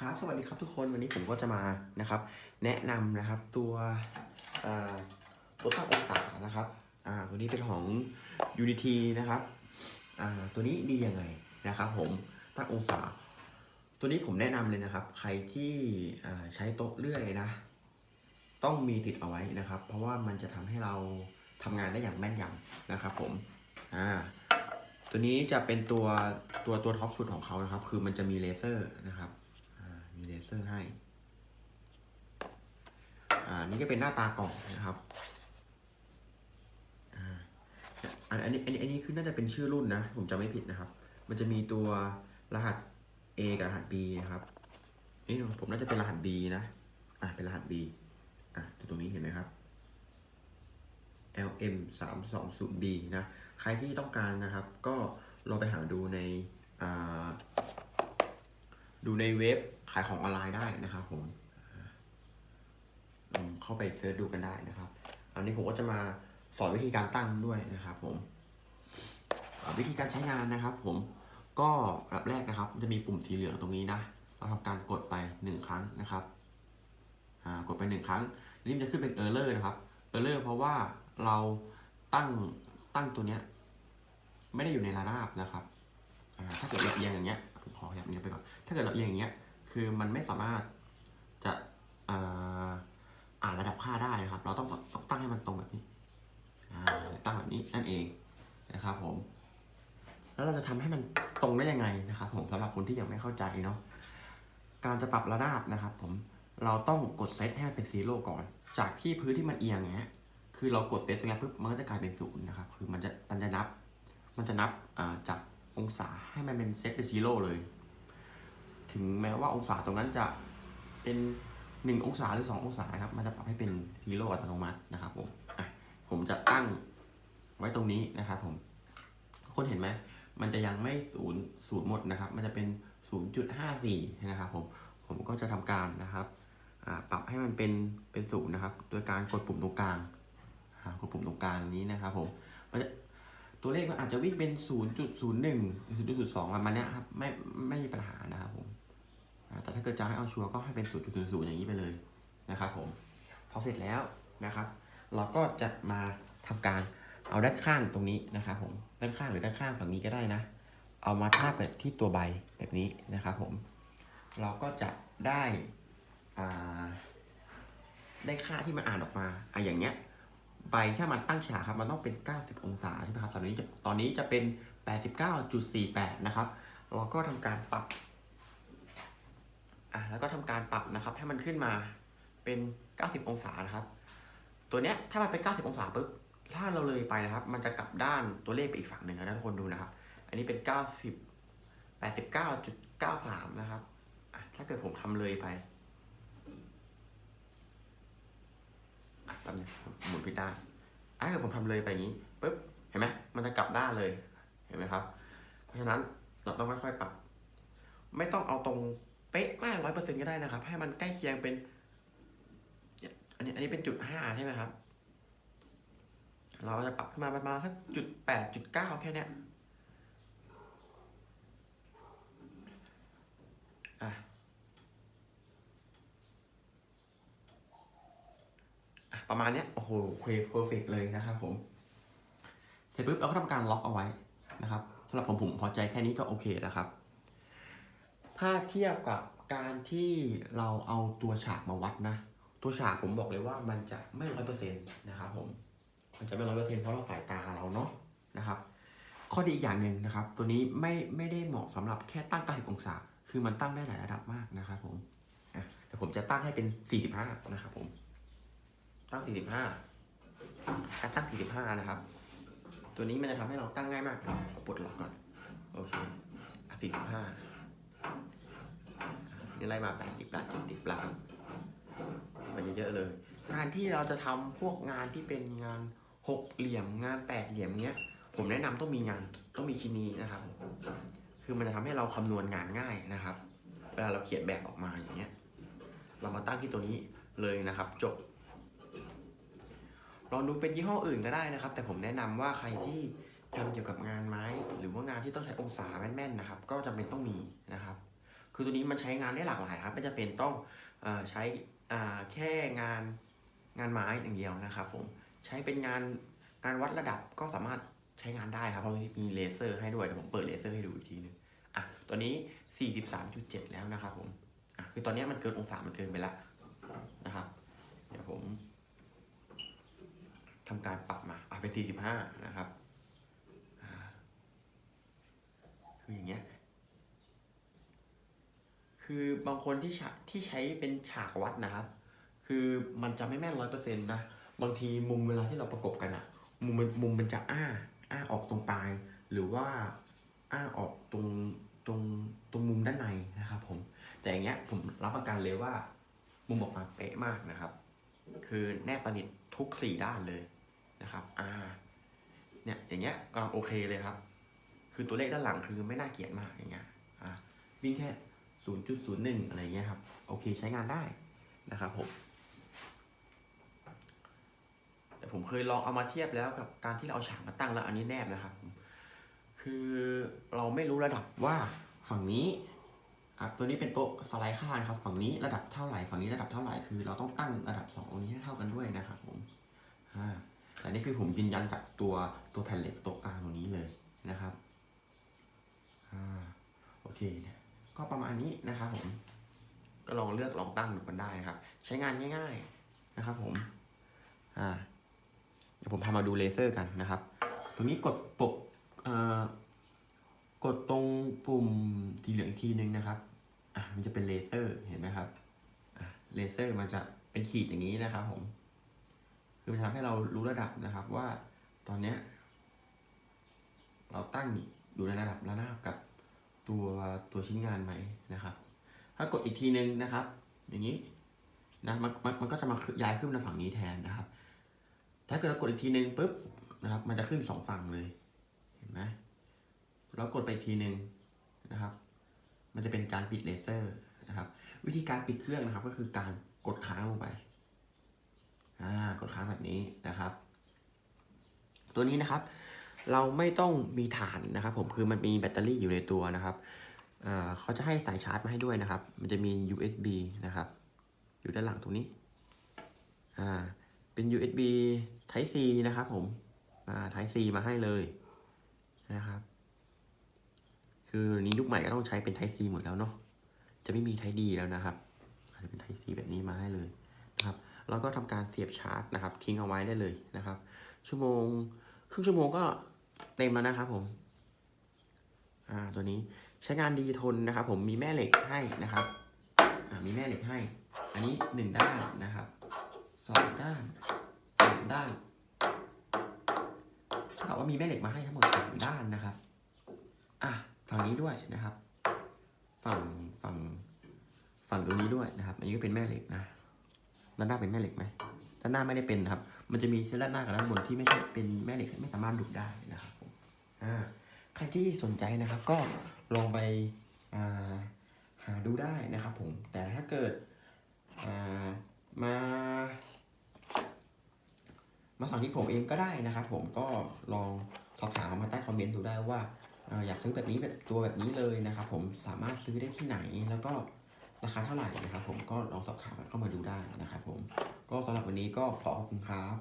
ครับสวัสดีครับทุกคนวันนี้ผมก็จะมานะครับ แนะนำนะครับตัวตัวตั้งองศานะครับอ่าตัวนี้เป็นของ Unity นะครับอ่าตัวนี้ดียังไงนะครับ ผมตั้งองศา ตัวนี้ผมแนะนำเลยนะครับ ใครที่ใช้โต๊ะเลื่อยนะ ต้องมีติดเอาไว้นะครับ เพราะว่ามันจะทำให้เราทำงานได้อย่างแม่นยำนะครับ ผมอ่าตัวนี้จะเป็นตัวตัวตัวท็อปสุดของเขานะครับ คือมันจะมีเลเซอร์นะครับ มีเลเซอร์ให้ อ่า นี่ก็เป็นหน้าตากล่องนะครับ อ่า อันอันนี้อันนี้อันนี้คือน่าจะเป็นชื่อรุ่นนะ ผมจำไม่ผิดนะครับ มันจะมีตัวรหัส A กับรหัส B นะครับ นี่ผมน่าจะเป็นรหัส B นะ อ่าเป็นรหัส B อะตัวตรงนี้เห็นไหมครับ LM 3 2 0 B นะ ใครที่ต้องการนะครับ ก็ลองไปหาดูใน ดูในเว็บขายของออนไลน์ได้นะครับผมลองเข้าไปเสิร์ชดูกันได้นะครับ อันนี้ผมก็จะมาสอนวิธีการตั้งด้วยนะครับผมวิธีการใช้งานนะครับ ผมก็อันดับแรกนะครับ จะมีปุ่มสีเหลืองตรงนี้นะเราทำการกดไปหนึ่งครั้งนะครับกดไปหนึ่งครั้งนี่มันจะขึ้นเป็น error นะครับ error เพราะว่าเราตั้งตั้งตัวเนี้ยไม่ได้อยู่ในระนาบนะครับถ้าเกิดเอียงอย่างเงี้ย อขยับนี้ไปก่อน ถ้าเกิดเราเอียงอย่างเงี้ย คือมันไม่สามารถจะอ่านระดับค่าได้นะครับ เราต้องต้องตั้งให้มันตรงแบบนี้ตั้งแบบนี้นั่นเองนะครับผม แล้วเราจะทำให้มันตรงได้ยังไงนะครับ ผมสำหรับคนที่ยังไม่เข้าใจเนาะ การจะปรับระนาบนะครับ ผม เราต้องกดเซตให้เป็นซีโร่ก่อน จากที่พื้นที่มันเอียงเงี้ย คือเรากดเซตตรงนี้ปุ๊บมันก็จะกลายเป็นศูนย์นะครับ คือมันจะมันจะนับ มันจะนับจาก องศาให้มันเป็นเซตเป็นซีโร่เลย ถึงแม้ว่าองศาตรงนั้นจะเป็นหนึ่งองศาหรือสององศาครับ มันจะปรับให้เป็นซีโร่อัตโนมัตินะครับผมอะผมจะตั้งไว้ตรงนี้นะครับผม คนเห็นไหม มันจะยังไม่ศูนย์ศูนย์หมดนะครับ มันจะเป็น 0.54 นะครับผม ผมก็จะทำการนะครับปรับให้มันเป็นเป็นศูนย์นะครับ โดยการกดปุ่มตรงกลางกดปุ่มตรงกลางนี้นะครับผม มันจะ ตัวเลขมันอาจจะวิ่งเป็น 0.01 หรือ 0.02 ประมาณเนี้ยครับไม่ไม่มีปัญหานะครับผมแต่ถ้าเกิดจะให้เอาชัวร์ก็ให้เป็น 0.00 อย่างนี้ไปเลยนะครับผมพอเสร็จแล้วนะครับ เราก็จะมาทำการเอาด้านข้างตรงนี้นะครับผมด้านข้างหรือด้านข้างฝั่งนี้ก็ได้นะ เอามาทาบกับที่ตัวใบแบบนี้นะครับผมเราก็จะได้อ่าได้ค่าที่มันอ่านออกมาอะอย่างเงี้ย ใบถ้ามันตั้งฉากครับมันต้องเป็น 90 องศาใช่ไหมครับตอนนี้จะตอนนี้จะเป็น 89.48 นะครับ เราก็ทำการปรับอะแล้วก็ทำการปรับนะครับ ให้มันขึ้นมาเป็น 90 องศานะครับ ตัวเนี้ยถ้ามันเป็น 90 องศาปุ๊บถ้าเราเลยไปนะครับ มันจะกลับด้านตัวเลขไปอีกฝั่งหนึ่งนะทุกคนดูนะครับ อันนี้เป็น 90 89.93 นะครับอะถ้าเกิดผมทำเลยไปอะแป๊บนึงหมุนผิดด้านอะถ้าเกิดผมทำเลยไปอย่างนี้ปุ๊บเห็นไหมมันจะกลับด้านเลยเห็นไหมครับ เพราะฉะนั้นเราต้องค่อยๆปรับ ไม่ต้องเอาตรงเป๊ะมากร้อยเปอร์เซ็นต์ก็ได้นะครับ ให้มันใกล้เคียงเป็นอันนี้อันนี้เป็นจุดห้าใช่ไหมครับ เราจะปรับขึ้นมาประมาณสักจุดแปดจุดเก้าแค่เนี้ย อะอะ ประมาณเนี้ยโอ้โหเคเพอร์เฟกเลยนะครับผมเสร็จปุ๊บเราก็ทำการล็อกเอาไว้นะครับสำหรับผมผมพอใจแค่นี้ก็โอเคนะครับ ถ้าเทียบกับการที่เราเอาตัวฉากมาวัดนะ ตัวฉากผมบอกเลยว่ามันจะไม่ร้อยเปอร์เซ็นต์นะครับผมมันจะไม่ร้อยเปอร์เซ็นต์เพราะเราสายตาเราเนาะนะครับ ข้อดีอีกอย่างหนึ่งนะครับ ตัวนี้ไม่ไม่ได้เหมาะสำหรับแค่ตั้ง90องศา คือมันตั้งได้หลายระดับมากนะครับผมอะแต่ผมจะตั้งให้เป็น 45 นะครับผม ตั้ง 45การตั้ง 45 นะครับ ตัวนี้มันจะทำให้เราตั้งง่ายมากขอปลดล็อกก่อน โอเคอะ45นี่ไล่มา 80ล้าน70ล้านมาเยอะๆเลย การที่เราจะทำพวกงานที่เป็นงานหกเหลี่ยมงานแปดเหลี่ยมเงี้ย ผมแนะนำต้องมีงานต้องมีคินีนะครับ คือมันจะทำให้เราคำนวณงานง่ายนะครับ เวลาเราเขียนแบบออกมาอย่างเงี้ย เรามาตั้งที่ตัวนี้เลยนะครับ จบ ลองดูเป็นยี่ห้ออื่นก็ได้นะครับ แต่ผมแนะนำว่าใครที่ทำเกี่ยวกับงานไม้ หรือว่างานที่ต้องใช้องศาแม่นๆนะครับ ก็จำเป็นต้องมีนะครับ คือตัวนี้มันใช้งานได้หลากหลายครับไม่จะเป็นต้องอใช้แค่งานงานไม้อย่างเดียวนะครับ ผมใช้เป็นงานงานวัดระดับก็สามารถใช้งานได้ครับเพราะมีเลเซอร์ให้ด้วยเดี๋ยวผมเปิดเลเซอร์ให้ดูอีกทีหนึงอะตัวนี้ 43.7 แล้วนะครับผมอะคือตอนนี้มันเกินองศามันเกินไปแล้วนะครับ เดี๋ยวผม ทำการปรับมาอะเป็น 45 นะครับคืออย่างเงี้ยคือบางคนที่ฉาที่ใช้เป็นฉากวัดนะครับ คือมันจะไม่แม่นร้อยเปอร์เซ็นต์นะ บางทีมุมเวลาที่เราประกบกันอะมุมมันมุมมันจะอ้า อ้าออกตรงปลาย หรือว่าอ้าออกตรงตรงตรงมุมด้านในนะครับผม แต่อย่างเงี้ยผมรับประกันเลยว่า มุมออกมาเป๊ะมากนะครับ คือแนบสนิท ทุกสี่ด้านเลยนะครับอ่าเนี่ยอย่างเงี้ยกำลังโอเคเลยครับ คือตัวเลขด้านหลังคือไม่น่าเกลียดมากอย่างเงี้ยอ่าวิ่งแค่ 0.01 อะไรเงี้ยครับ โอเคใช้งานได้นะครับผมแต่ผมเคยลองเอามาเทียบแล้วกับการที่เราเอาฉากมาตั้งแล้วอันนี้แนบนะครับ คือเราไม่รู้ระดับว่าฝั่งนี้ ครับตัวนี้เป็นโต๊ะสไลด์ข้างครับ ฝั่งนี้ระดับเท่าไหร่ ฝั่งนี้ระดับเท่าไหร่คือ เราต้องตั้งระดับสองตรงนี้ให้เท่ากันด้วยนะครับผมอ่าแต่นี่คือผมยืนยันจากตัวตัวแผ่นเหล็กโต๊ะกลางตรงนี้เลยนะครับอ่าโอเคก็ประมาณนี้นะครับผม ก็ลองเลือกลองตั้งดูกันได้นะครับ ใช้งานง่ายๆนะครับผมอ่าเดี๋ยวผมพามาดูเลเซอร์กันนะครับ ตรงนี้กดปกเอ่อกดตรงปุ่ม สีเหลืองอีกทีนึงนะครับอะมันจะเป็นเลเซอร์เห็นไหมครับอะเลเซอร์มันจะเป็นขีดอย่างนี้นะครับผมคือมันทำให้เรารู้ระดับนะครับว่าตอนเนี้ยเราตั้งอยู่ในระดับระนาบกับตัวตัวชิ้นงานไหมนะครับ ถ้ากดอีกทีนึงนะครับ อย่างนี้นะมันมันมันก็จะมาย้ายขึ้นมาฝั่งนี้แทนนะครับ ถ้าเกิดเรากดอีกทีนึงปุ๊บนะครับ มันจะขึ้นสองฝั่งเลย เห็นไหมแล้วกดไปอีกทีนึงนะครับ มันจะเป็นการปิดเลเซอร์นะครับ วิธีการปิดเครื่องนะครับ ก็คือการกดค้างลงไปอ่ากดค้างแบบนี้นะครับ ตัวนี้นะครับ เราไม่ต้องมีฐานนะครับ ผมคือมันมีแบตเตอรี่อยู่ในตัวนะครับเอ่อเขาจะให้สายชาร์จมาให้ด้วยนะครับ มันจะมี USB นะครับ อยู่ด้านหลังตรงนี้อ่าเป็น USB Type C นะครับผมอ่า Type C มาให้เลยนะครับ คือนี้ยุคใหม่ก็ต้องใช้เป็น Type C หมดแล้วเนาะ จะไม่มี Type D แล้วนะครับอาจจะเป็น Type C แบบนี้มาให้เลยนะครับ แล้วก็ทำการเสียบชาร์จนะครับ ทิ้งเอาไว้ได้เลยนะครับ ชั่วโมงครึ่งชั่วโมงก็เต็มแล้วนะครับผม อ่า ตัวนี้ใช้งานดีทนนะครับ ผมมีแม่เหล็กให้นะครับ อ่า มีแม่เหล็กให้ อันนี้หนึ่งด้านนะครับสองด้านสามด้านถ้ากับว่ามีแม่เหล็กมาให้ทั้งหมดสามด้านนะครับ อะ ฝั่งนี้ด้วยนะครับ ฝั่งฝั่งฝั่งตรงนี้ด้วยนะครับ อันนี้ก็เป็นแม่เหล็กนะด้านหน้าเป็นแม่เหล็กไหมด้านหน้าไม่ได้เป็นครับ มันจะมีเส้นด้านหน้ากับด้านบนที่ไม่ใช่เป็นแม่เหล็กไม่สามารถดูดได้นะครับผมอ่าใครที่สนใจนะครับก็ลองไปอ่าหาดูได้นะครับ ผม แต่ถ้าเกิดอ่ามา มาสั่งที่ผมเองก็ได้นะครับ ผมก็ลองสอบถามมาใต้คอมเมนต์ดูได้ว่า อยากซื้อแบบนี้แบบตัวแบบนี้เลยนะครับผมสามารถซื้อได้ที่ไหนแล้วก็ราคาเท่าไหร่นะครับผมก็ลองสอบถามเข้ามาดูได้นะครับผมก็สำหรับวันนี้ก็ขอขอบคุณครับ